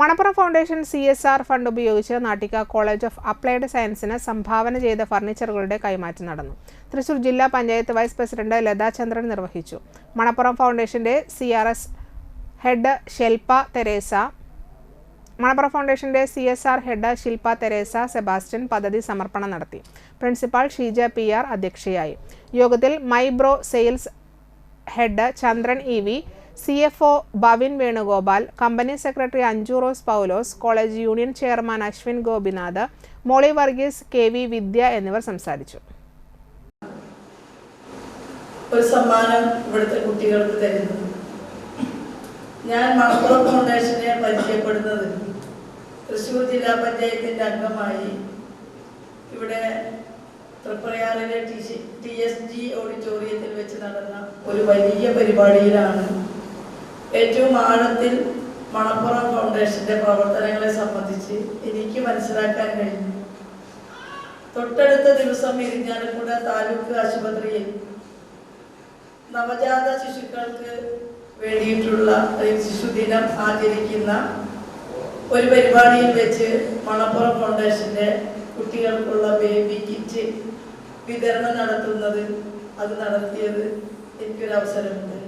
Manappuram foundation C S R fund ഉപയോഗിച്ച് Nattika college of applied സയൻസിന് സംഭാവന ചെയ്ത ഫർണിച്ചറുകളുടെ കൈമാറ്റം നടന്നു. തൃശൂർ ജില്ലാ പഞ്ചായത്ത് വൈസ് പ്രസിഡന്റ് ലതാ ചന്ദ്രൻ നിർവഹിച്ചു. മണപ്പുറം ഫൗണ്ടേഷന്റെ C R S head Shilpa Theresa Manappuram ഫൗണ്ടേഷന്റെ C S R head Shilpa Theresa Sebastian പദ്ധതി സമർപ്പണം നടത്തി. പ്രിൻസിപ്പാൾ ഷീജ പി ആർ അധ്യക്ഷയായി. യോഗത്തിൽ മൈബ്രോ sales head Chandran E V C F O Bhavin Venugopal company secretary Anju Rose Paulose college union chairman Ashwin Gopinath Molly Varghese K V Vidya എന്നിവർ സംസാരിച്ചു. ഒരു സമ്മാനം ഇവിടുത്തെ കുട്ടികൾക്ക് തരുന്നു. ഞാൻ മണപ്പുറം ഫൗണ്ടേഷനെ പരിചയപ്പെടുന്നത് തൃശ്ശൂർ ജില്ലാ പഞ്ചായത്തിന്റെ അംഗമായി ഇവിടെ തൃപ്രയാറിലെ ടി എസ് ജി ഓഡിറ്റോറിയത്തിൽ നടന്ന ഒരു വലിയ പരിപാടിയിലാണ്. ഏറ്റവും ആഴത്തിൽ മണപ്പുറം ഫൗണ്ടേഷന്റെ പ്രവർത്തനങ്ങളെ സംബന്ധിച്ച് എനിക്ക് മനസ്സിലാക്കാൻ കഴിഞ്ഞു. തൊട്ടടുത്ത ദിവസം ഇരിഞ്ഞാലക്കുട താലൂക്ക് ആശുപത്രിയിൽ നവജാത ശിശുക്കൾക്ക് വേണ്ടിയിട്ടുള്ള ശിശുദിനം ആചരിക്കുന്ന ഒരു പരിപാടിയിൽ വെച്ച് മണപ്പുറം ഫൗണ്ടേഷന്റെ കുട്ടികൾക്കുള്ള ബേബി കിറ്റ് വിതരണം നടത്തുന്നത് അത് നടത്തിയത് എനിക്കൊരു അവസരമുണ്ട്